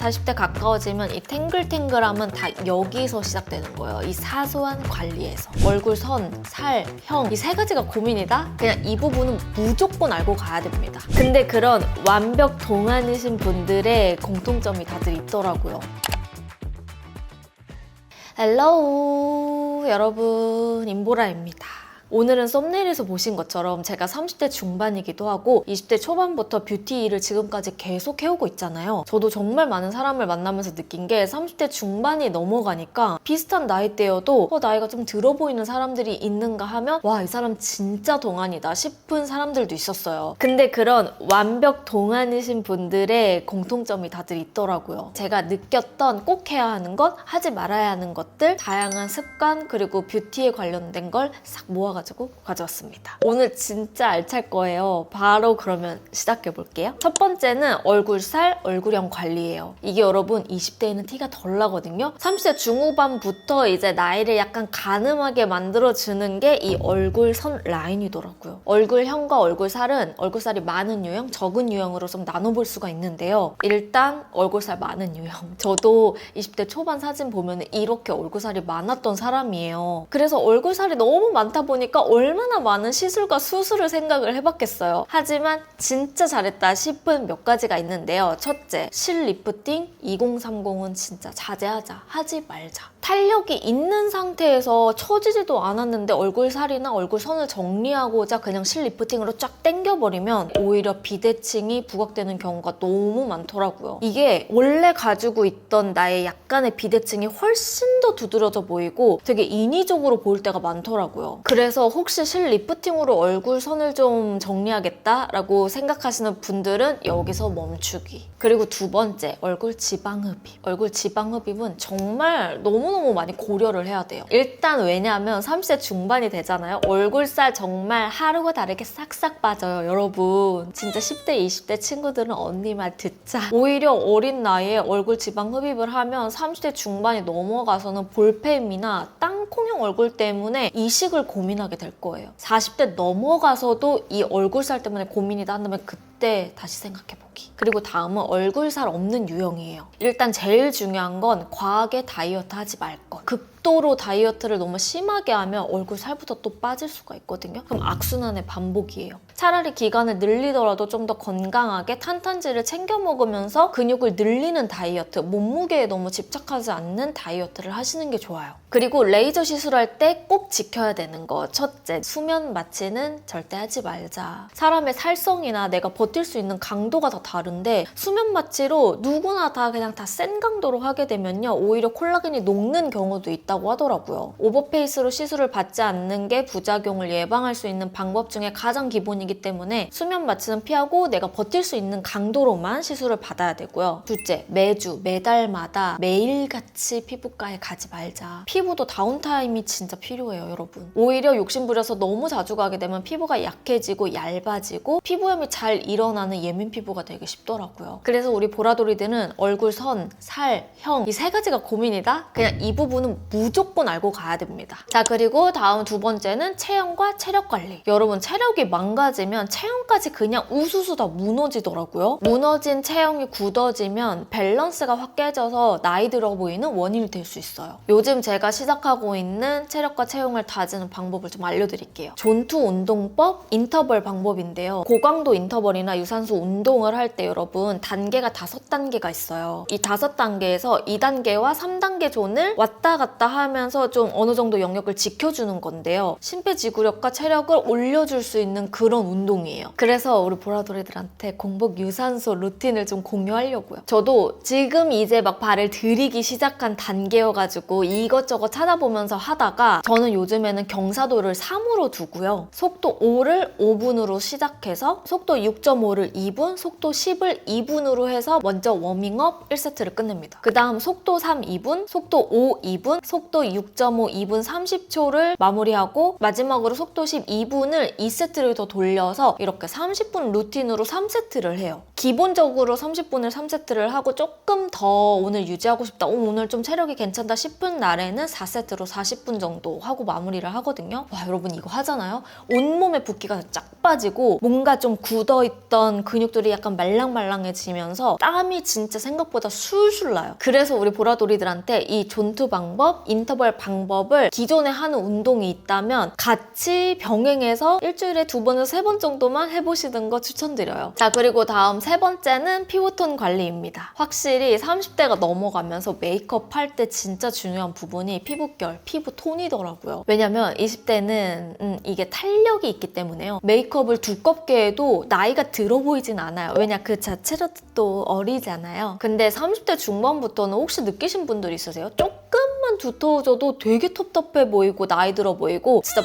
40대 가까워지면 이 탱글탱글함은 다 여기서 시작되는 거예요. 이 사소한 관리에서. 얼굴 선, 살, 형 이 세 가지가 고민이다? 그냥 이 부분은 무조건 알고 가야 됩니다. 근데 그런 완벽 동안이신 분들의 공통점이 다들 있더라고요. 헬로우 여러분 임보라입니다. 오늘은 썸네일에서 보신 것처럼 제가 30대 중반이기도 하고 20대 초반부터 뷰티 일을 지금까지 계속 해오고 있잖아요. 저도 정말 많은 사람을 만나면서 느낀 게 30대 중반이 넘어가니까 비슷한 나이대여도 어, 나이가 좀 들어 보이는 사람들이 있는가 하면 와 이 사람 진짜 동안이다 싶은 사람들도 있었어요. 근데 그런 완벽 동안이신 분들의 공통점이 다들 있더라고요. 제가 느꼈던 꼭 해야 하는 것, 하지 말아야 하는 것들, 다양한 습관 그리고 뷰티에 관련된 걸 싹 모아가 지고 가져왔습니다. 오늘 진짜 알찰 거예요. 바로 그러면 시작해 볼게요. 첫 번째는 얼굴 살, 얼굴형 관리예요. 이게 여러분 20대에는 티가 덜 나거든요. 30대 중후반부터 이제 나이를 약간 가늠하게 만들어주는 게 이 얼굴 선 라인이더라고요. 얼굴형과 얼굴살은 얼굴살이 많은 유형, 적은 유형으로 좀 나눠볼 수가 있는데요. 일단 얼굴살 많은 유형. 저도 20대 초반 사진 보면 이렇게 얼굴살이 많았던 사람이에요. 그래서 얼굴살이 너무 많다 보니까 얼마나 많은 시술과 수술을 생각을 해봤겠어요. 하지만 진짜 잘했다 싶은 몇 가지가 있는데요. 첫째, 실 리프팅 2030은 진짜 자제하자. 하지 말자. 탄력이 있는 상태에서 처지지도 않았는데 얼굴살이나 얼굴선을 정리하고자 그냥 실 리프팅으로 쫙 당겨버리면 오히려 비대칭이 부각되는 경우가 너무 많더라고요. 이게 원래 가지고 있던 나의 약간의 비대칭이 훨씬 더 두드러져 보이고 되게 인위적으로 보일 때가 많더라고요. 그래서 혹시 실 리프팅으로 얼굴선을 좀 정리하겠다라고 생각하시는 분들은 여기서 멈추기. 그리고 두 번째, 얼굴 지방 흡입. 얼굴 지방 흡입은 정말 너무너무 많이 고려를 해야 돼요. 일단 왜냐하면 30대 중반이 되잖아요. 얼굴살 정말 하루가 다르게 싹싹 빠져요, 여러분. 진짜 10대, 20대 친구들은 언니 말 듣자. 오히려 어린 나이에 얼굴 지방 흡입을 하면 30대 중반이 넘어가서는 볼펜이나 땅콩형 얼굴 때문에 이식을 고민하게 될 거예요. 40대 넘어가서도 이 얼굴살 때문에 고민이다 한다면 그때 다시 생각해보기. 그리고 다음은 얼굴살 없는 유형이에요. 일단 제일 중요한 건 과하게 다이어트 하지 말 것. 극도로 다이어트를 너무 심하게 하면 얼굴 살부터 또 빠질 수가 있거든요. 그럼 악순환의 반복이에요. 차라리 기간을 늘리더라도 좀 더 건강하게 탄탄지를 챙겨 먹으면서 근육을 늘리는 다이어트, 몸무게에 너무 집착하지 않는 다이어트를 하시는 게 좋아요. 그리고 레이저 시술할 때 꼭 지켜야 되는 거. 첫째, 수면 마취는 절대 하지 말자. 사람의 살성이나 내가 버틸 수 있는 강도가 다 다른 데 수면 마취로 누구나 다 그냥 다 센 강도로 하게 되면요. 오히려 콜라겐이 녹는 경우도 있다고 하더라고요. 오버페이스로 시술을 받지 않는 게 부작용을 예방할 수 있는 방법 중에 가장 기본이기 때문에 수면 마취는 피하고 내가 버틸 수 있는 강도로만 시술을 받아야 되고요. 둘째, 매주, 매달마다 매일같이 피부과에 가지 말자. 피부도 다운타임이 진짜 필요해요, 여러분. 오히려 욕심부려서 너무 자주 가게 되면 피부가 약해지고 얇아지고 피부염이 잘 일어나는 예민 피부가 되기 쉽 더라고요. 그래서 우리 보라돌이들은 얼굴 선, 살, 형 이 세 가지가 고민이다? 그냥 이 부분은 무조건 알고 가야 됩니다. 자, 그리고 다음 두 번째는 체형과 체력 관리. 여러분, 체력이 망가지면 체형까지 그냥 우수수 다 무너지더라고요. 무너진 체형이 굳어지면 밸런스가 확 깨져서 나이 들어 보이는 원인이 될 수 있어요. 요즘 제가 시작하고 있는 체력과 체형을 다지는 방법을 좀 알려드릴게요. 존투 운동법 인터벌 방법인데요. 고강도 인터벌이나 유산소 운동을 할때 여러분 단계가 다섯 단계가 있어요. 이 다섯 단계에서 2단계와 3단계 존을 왔다 갔다 하면서 좀 어느 정도 영역을 지켜주는 건데요. 심폐지구력과 체력을 올려줄 수 있는 그런 운동이에요. 그래서 우리 보라돌이들한테 공복 유산소 루틴을 좀 공유하려고요. 저도 지금 이제 막 발을 들이기 시작한 단계여가지고 이것저것 찾아보면서 하다가 저는 요즘에는 경사도를 3으로 두고요. 속도 5를 5분으로 시작해서 속도 6.5를 2분, 속도 10을 2분으로 해서 먼저 워밍업 1세트를 끝냅니다. 그 다음 속도 3 2분, 속도 5 2분, 속도 6.5 2분 30초를 마무리하고 마지막으로 속도 10 2분을 2세트를 더 돌려서 이렇게 30분 루틴으로 3세트를 해요. 기본적으로 30분을 3세트를 하고 조금 더 오늘 유지하고 싶다. 오, 오늘 좀 체력이 괜찮다 싶은 날에는 4세트로 40분 정도 하고 마무리를 하거든요. 와 여러분 이거 하잖아요. 온몸에 붓기가 쫙 빠지고 뭔가 좀 굳어있던 근육들이 약간 말라 말랑말랑해지면서 땀이 진짜 생각보다 술술 나요. 그래서 우리 보라돌이들한테 이 존투 방법, 인터벌 방법을 기존에 하는 운동이 있다면 같이 병행해서 일주일에 두 번에서 세 번 정도만 해보시는 거 추천드려요. 자, 그리고 다음 세 번째는 피부톤 관리입니다. 확실히 30대가 넘어가면서 메이크업 할 때 진짜 중요한 부분이 피부결, 피부톤이더라고요. 왜냐면 20대는 음, 이게 탄력이 있기 때문에요. 메이크업을 두껍게 해도 나이가 들어 보이진 않아요. 왜냐 그 자체로도 또 어리잖아요. 근데 30대 중반부터는 혹시 느끼신 분들 있으세요? 조금만 두터워져도 되게 텁텁해 보이고 나이 들어 보이고 진짜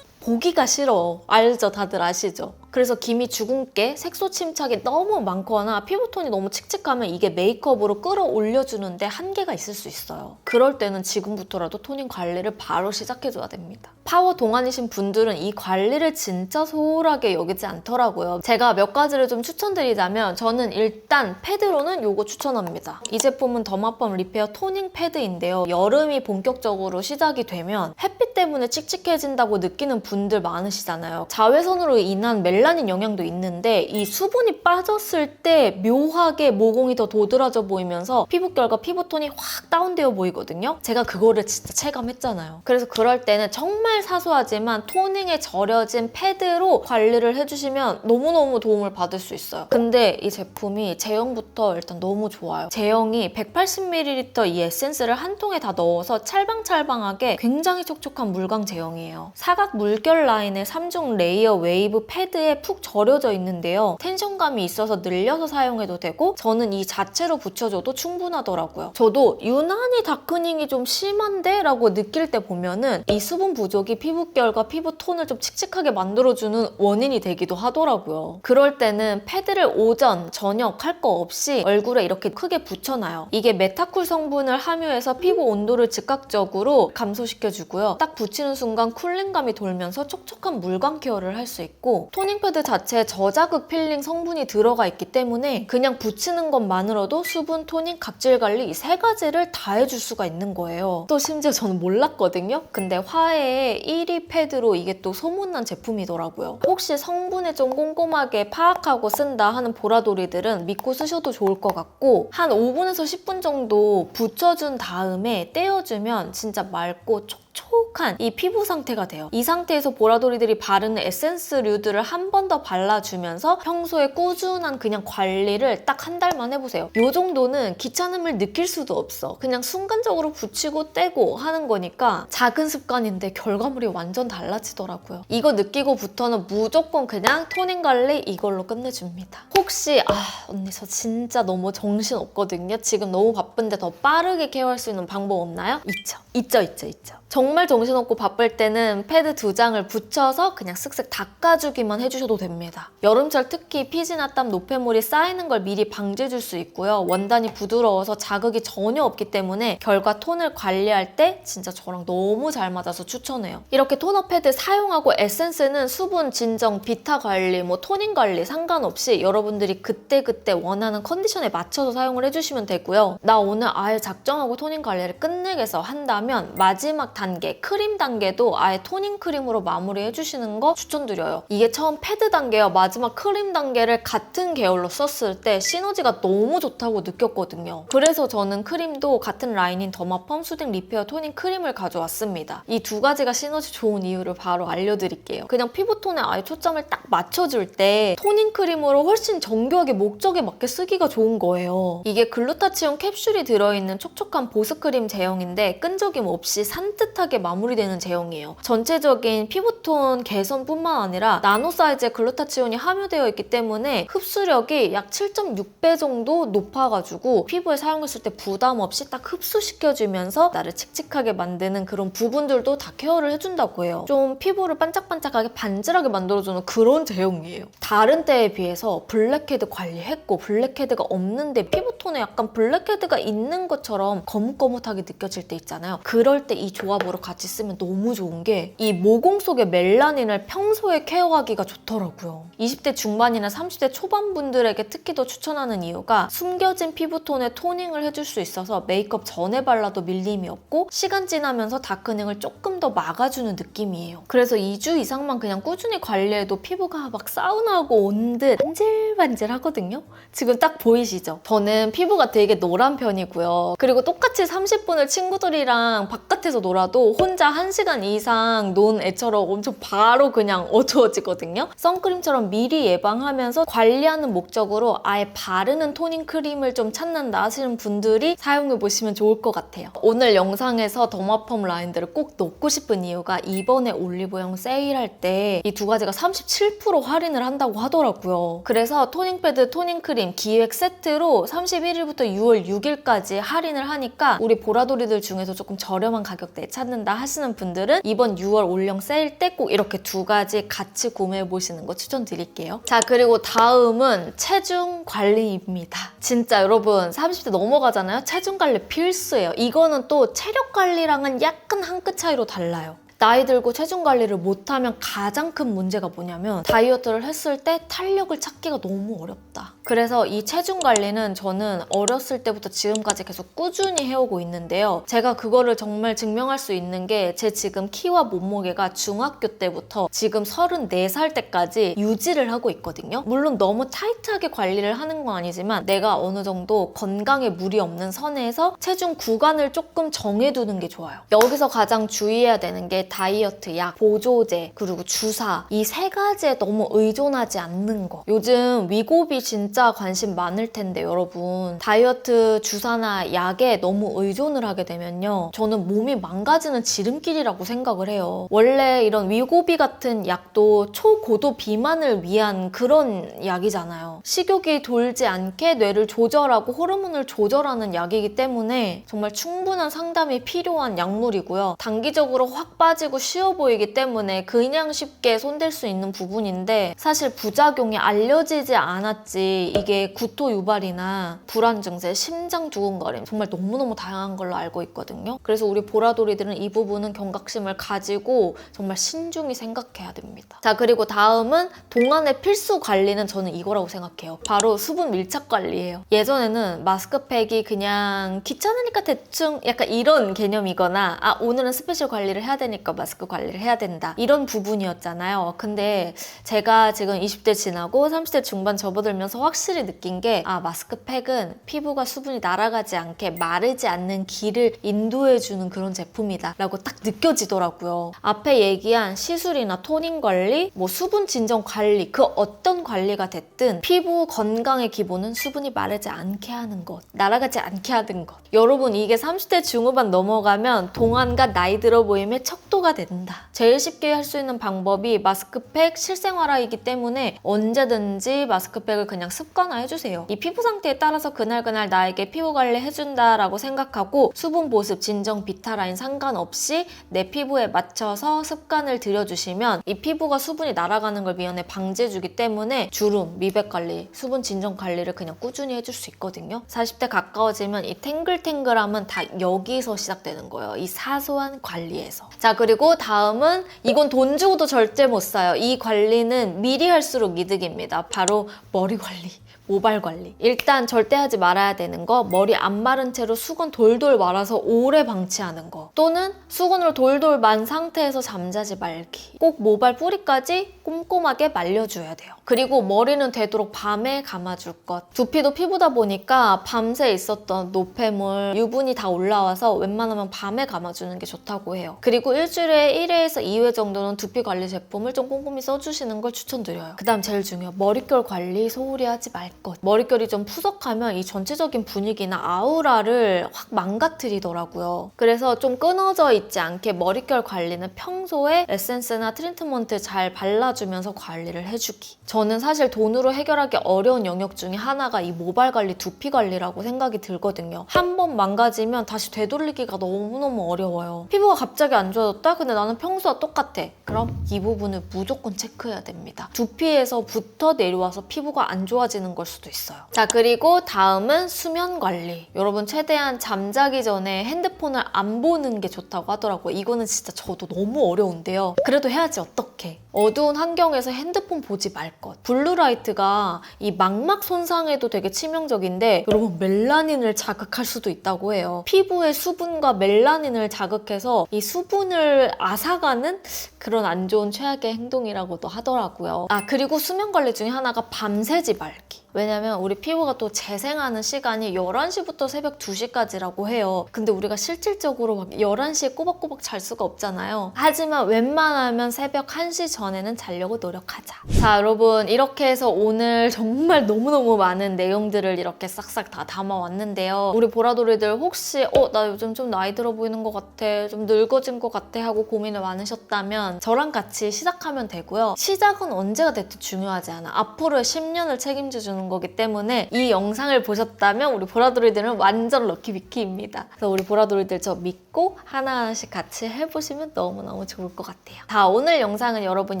보기가 싫어. 알죠? 다들 아시죠? 그래서 김이 주근깨, 색소 침착이 너무 많거나 피부톤이 너무 칙칙하면 이게 메이크업으로 끌어올려주는데 한계가 있을 수 있어요. 그럴 때는 지금부터라도 토닝 관리를 바로 시작해줘야 됩니다. 파워 동안이신 분들은 이 관리를 진짜 소홀하게 여기지 않더라고요. 제가 몇 가지를 좀 추천드리자면 저는 일단 패드로는 요거 추천합니다. 이 제품은 더마펌 리페어 토닝 패드인데요. 여름이 본격적으로 시작이 되면 햇빛 때문에 칙칙해진다고 느끼는 분들 많으시잖아요. 자외선으로 인한 멜라닌 영향도 있는데 이 수분이 빠졌을 때 묘하게 모공이 더 도드라져 보이면서 피부결과 피부톤이 확 다운되어 보이거든요. 제가 그거를 진짜 체감했잖아요. 그래서 그럴 때는 정말 사소하지만 토닝에 절여진 패드로 관리를 해주시면 너무너무 도움을 받을 수 있어요. 근데 이 제품이 제형부터 일단 너무 좋아요. 제형이 180ml 이 에센스를 한 통에 다 넣어서 찰방찰방하게 굉장히 촉촉한 물광 제형이에요. 사각 물결 라인의 3중 레이어 웨이브 패드에 푹 절여져 있는데요. 텐션감이 있어서 늘려서 사용해도 되고 저는 이 자체로 붙여줘도 충분하더라고요. 저도 유난히 다크닝이 좀 심한데? 라고 느낄 때 보면은 이 수분 부족이 피부결과 피부톤을 좀 칙칙하게 만들어주는 원인이 되기도 하더라고요. 그럴 때는 패드를 오전, 저녁 할 거 없이 얼굴에 이렇게 크게 붙여놔요. 이게 메타쿨 성분을 함유해서 피부 온도를 즉각적으로 감소시켜주고요. 딱 붙이는 순간 쿨링감이 돌면서 촉촉한 물광 케어를 할 수 있고 토닝 패드 자체에 저자극 필링 성분이 들어가 있기 때문에 그냥 붙이는 것만으로도 수분, 토닝, 각질 관리 이 세 가지를 다 해줄 수가 있는 거예요. 또 심지어 저는 몰랐거든요. 근데 화해의 1위 패드로 이게 또 소문난 제품이더라고요. 혹시 성분을 좀 꼼꼼하게 파악하고 쓴다 하는 보라돌이들은 믿고 쓰셔도 좋을 것 같고 한 5분에서 10분 정도 붙여준 다음에 떼어주면 진짜 맑고 촉촉 한 이 피부 상태가 돼요. 이 상태에서 보라돌이들이 바르는 에센스류들을 한 번 더 발라주면서 평소에 꾸준한 그냥 관리를 딱 한 달만 해보세요. 이 정도는 귀찮음을 느낄 수도 없어. 그냥 순간적으로 붙이고 떼고 하는 거니까 작은 습관인데 결과물이 완전 달라지더라고요. 이거 느끼고부터는 무조건 그냥 토닝 관리 이걸로 끝내줍니다. 혹시 아 언니 저 진짜 너무 정신 없거든요. 지금 너무 바쁜데 더 빠르게 케어할 수 있는 방법 없나요? 있죠. 있죠, 있죠, 있죠. 정말 정 신없고 바쁠 때는 패드 두 장을 붙여서 그냥 쓱쓱 닦아주기만 해주셔도 됩니다. 여름철 특히 피지나 땀 노폐물이 쌓이는 걸 미리 방지해줄 수 있고요. 원단이 부드러워서 자극이 전혀 없기 때문에 결과 톤을 관리할 때 진짜 저랑 너무 잘 맞아서 추천해요. 이렇게 토너 패드 사용하고 에센스는 수분 진정, 비타 관리, 뭐 토닝 관리 상관없이 여러분들이 그때그때 원하는 컨디션에 맞춰서 사용을 해주시면 되고요. 나 오늘 아예 작정하고 토닝 관리를 끝내겠어 한다면 마지막 단계, 크림 단계도 아예 토닝 크림으로 마무리 해 주시는 거 추천드려요. 이게 처음 패드 단계와 마지막 크림 단계를 같은 계열로 썼을 때 시너지가 너무 좋다고 느꼈거든요. 그래서 저는 크림도 같은 라인인 더마 펌 수딩 리페어 토닝 크림을 가져왔습니다. 이 두 가지가 시너지 좋은 이유를 바로 알려드릴게요. 그냥 피부톤에 아예 초점을 딱 맞춰줄 때 토닝 크림으로 훨씬 정교하게 목적에 맞게 쓰기가 좋은 거예요. 이게 글루타치온 캡슐이 들어있는 촉촉한 보습크림 제형인데 끈적임 없이 산뜻하게 마무리 되는 제형이에요. 전체적인 피부톤 개선뿐만 아니라 나노 사이즈의 글루타치온이 함유되어 있기 때문에 흡수력이 약 7.6배 정도 높아가지고 피부에 사용했을 때 부담 없이 딱 흡수시켜주면서 나를 칙칙하게 만드는 그런 부분들도 다 케어를 해준다고 해요. 좀 피부를 반짝반짝하게 반질하게 만들어주는 그런 제형이에요. 다른 때에 비해서 블랙헤드 관리했고 블랙헤드가 없는데 피부톤에 약간 블랙헤드가 있는 것처럼 거뭇거뭇하게 느껴질 때 있잖아요. 그럴 때 이 조합으로 같이 쓰면 너무 좋은 게 이 모공 속의 멜라닌을 평소에 케어하기가 좋더라고요. 20대 중반이나 30대 초반 분들에게 특히 더 추천하는 이유가 숨겨진 피부톤에 토닝을 해줄 수 있어서 메이크업 전에 발라도 밀림이 없고 시간 지나면서 다크닝을 조금 더 막아주는 느낌이에요. 그래서 2주 이상만 그냥 꾸준히 관리해도 피부가 막 사우나하고 온 듯 반질반질 하거든요. 지금 딱 보이시죠? 저는 피부가 되게 노란 편이고요. 그리고 똑같이 30분을 친구들이랑 바깥에서 놀아도 혼자 1시간 이상 논 애처럼 엄청 바로 그냥 어두워지거든요. 선크림처럼 미리 예방하면서 관리하는 목적으로 아예 바르는 토닝 크림을 좀 찾는다 하시는 분들이 사용해 보시면 좋을 것 같아요. 오늘 영상에서 더마펌 라인들을 꼭 넣고 싶은 이유가 이번에 올리브영 세일할 때 이 두 가지가 37% 할인을 한다고 하더라고요. 그래서 토닝 패드, 토닝 크림 기획 세트로 31일부터 6월 6일까지 할인을 하니까 우리 보라돌이들 중에서 조금 저렴한 가격대에 찾는다 하시는 분들은 이번 6월 올영 세일 때 꼭 이렇게 두 가지 같이 구매해 보시는 거 추천드릴게요. 자, 그리고 다음은 체중 관리입니다. 진짜 여러분 30대 넘어가잖아요. 체중 관리 필수예요. 이거는 또 체력 관리랑은 약간 한 끗 차이로 달라요. 나이 들고 체중 관리를 못하면 가장 큰 문제가 뭐냐면 다이어트를 했을 때 탄력을 찾기가 너무 어렵다. 그래서 이 체중 관리는 저는 어렸을 때부터 지금까지 계속 꾸준히 해오고 있는데요. 제가 그거를 정말 증명할 수 있는 게 제 지금 키와 몸무게가 중학교 때부터 지금 34살 때까지 유지를 하고 있거든요. 물론 너무 타이트하게 관리를 하는 건 아니지만 내가 어느 정도 건강에 무리 없는 선에서 체중 구간을 조금 정해두는 게 좋아요. 여기서 가장 주의해야 되는 게 다이어트 약, 보조제, 그리고 주사 이 세 가지에 너무 의존하지 않는 거. 요즘 위고비 진짜 관심 많을 텐데 여러분 다이어트 주사나 약에 너무 의존을 하게 되면요. 저는 몸이 망가지는 지름길이라고 생각을 해요. 원래 이런 위고비 같은 약도 초고도 비만을 위한 그런 약이잖아요. 식욕이 돌지 않게 뇌를 조절하고 호르몬을 조절하는 약이기 때문에 정말 충분한 상담이 필요한 약물이고요. 단기적으로 확 빠지 고 쉬워 보이기 때문에 그냥 쉽게 손댈 수 있는 부분인데 사실 부작용이 알려지지 않았지 이게 구토 유발이나 불안 증세, 심장 두근거림 정말 너무너무 다양한 걸로 알고 있거든요. 그래서 우리 보라돌이들은 이 부분은 경각심을 가지고 정말 신중히 생각해야 됩니다. 자 그리고 다음은 동안의 필수 관리는 저는 이거라고 생각해요. 바로 수분 밀착 관리예요. 예전에는 마스크팩이 그냥 귀찮으니까 대충 약간 이런 개념이거나 아 오늘은 스페셜 관리를 해야 되니까 마스크 관리를 해야 된다 이런 부분이었잖아요. 근데 제가 지금 20대 지나고 30대 중반 접어들면서 확실히 느낀 게 아 마스크팩은 피부가 수분이 날아가지 않게 마르지 않는 길을 인도해주는 그런 제품이다 라고 딱 느껴지더라고요. 앞에 얘기한 시술이나 토닝 관리, 뭐 수분 진정 관리 그 어떤 관리가 됐든 피부 건강의 기본은 수분이 마르지 않게 하는 것, 날아가지 않게 하는 것. 여러분 이게 30대 중후반 넘어가면 동안과 나이 들어 보임의 척 도가 된다. 제일 쉽게 할 수 있는 방법이 마스크팩 실생활화이기 때문에 언제든지 마스크팩을 그냥 습관화 해주세요. 이 피부 상태에 따라서 그날그날 나에게 피부 관리 해준다라고 생각하고 수분 보습, 진정, 비타라인 상관없이 내 피부에 맞춰서 습관을 들여주시면 이 피부가 수분이 날아가는 걸 미연에 방지해주기 때문에 주름, 미백 관리, 수분 진정 관리를 그냥 꾸준히 해줄 수 있거든요. 40대 가까워지면 이 탱글탱글함은 다 여기서 시작되는 거예요. 이 사소한 관리에서. 자 그리고 다음은 이건 돈 주고도 절대 못 사요. 이 관리는 미리 할수록 이득입니다. 바로 머리 관리. 모발 관리. 일단 절대 하지 말아야 되는 거 머리 안 마른 채로 수건 돌돌 말아서 오래 방치하는 거. 또는 수건으로 돌돌 만 상태에서 잠자지 말기. 꼭 모발 뿌리까지 꼼꼼하게 말려줘야 돼요. 그리고 머리는 되도록 밤에 감아줄 것. 두피도 피부다 보니까 밤새 있었던 노폐물 유분이 다 올라와서 웬만하면 밤에 감아주는 게 좋다고 해요. 그리고 일주일에 1회에서 2회 정도는 두피 관리 제품을 좀 꼼꼼히 써주시는 걸 추천드려요. 그 다음 제일 중요한 머릿결 관리 소홀히 하지 말 것. 머릿결이 좀 푸석하면 이 전체적인 분위기나 아우라를 확 망가뜨리더라고요. 그래서 좀 끊어져 있지 않게 머릿결 관리는 평소에 에센스나 트리트먼트 잘 발라주면서 관리를 해주기. 저는 사실 돈으로 해결하기 어려운 영역 중에 하나가 이 모발 관리, 두피 관리라고 생각이 들거든요. 한 번 망가지면 다시 되돌리기가 너무너무 어려워요. 피부가 갑자기 안 좋아졌다? 근데 나는 평소와 똑같아. 그럼 이 부분을 무조건 체크해야 됩니다. 두피에서부터 내려와서 피부가 안 좋아지는 걸 수도 있어요. 자, 그리고 다음은 수면 관리. 여러분, 최대한 잠자기 전에 핸드폰을 안 보는 게 좋다고 하더라고요. 이거는 진짜 저도 너무 어려운데요. 그래도 해야지, 어떡해. 어두운 환경에서 핸드폰 보지 말 것. 블루라이트가 이 망막 손상에도 되게 치명적인데 여러분 멜라닌을 자극할 수도 있다고 해요. 피부의 수분과 멜라닌을 자극해서 이 수분을 앗아가는 그런 안 좋은 최악의 행동이라고도 하더라고요. 아 그리고 수면 관리 중에 하나가 밤새지 말기. 왜냐면 우리 피부가 또 재생하는 시간이 11시부터 새벽 2시까지라고 해요. 근데 우리가 실질적으로 막 11시에 꼬박꼬박 잘 수가 없잖아요. 하지만 웬만하면 새벽 1시 전 에는 자려고 노력하자. 자, 여러분. 이렇게 해서 오늘 정말 너무너무 많은 내용들을 이렇게 싹싹 다 담아왔는데요. 우리 보라돌이들 혹시 어, 나 요즘 좀 나이 들어 보이는 것 같아. 좀 늙어진 것 같아 하고 고민을 많으셨다면 저랑 같이 시작하면 되고요. 시작은 언제가 됐든 중요하지 않아. 앞으로의 10년을 책임져 주는 거기 때문에 이 영상을 보셨다면 우리 보라돌이들은 완전 럭키비키입니다. 그래서 우리 보라돌이들 저 믿고 하나하나씩 같이 해보시면 너무너무 좋을 것 같아요. 자, 오늘 영상은 여러분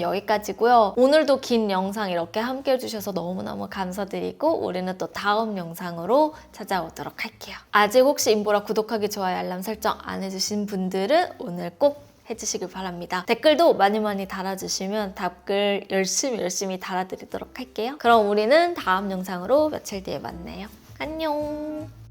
여기까지고요. 오늘도 긴 영상 이렇게 함께 해주셔서 너무너무 감사드리고 우리는 또 다음 영상으로 찾아오도록 할게요. 아직 혹시 인보라 구독하기, 좋아요, 알람 설정 안 해주신 분들은 오늘 꼭 해주시길 바랍니다. 댓글도 많이 많이 달아주시면 답글 열심히 열심히 달아드리도록 할게요. 그럼 우리는 다음 영상으로 며칠 뒤에 만나요. 안녕!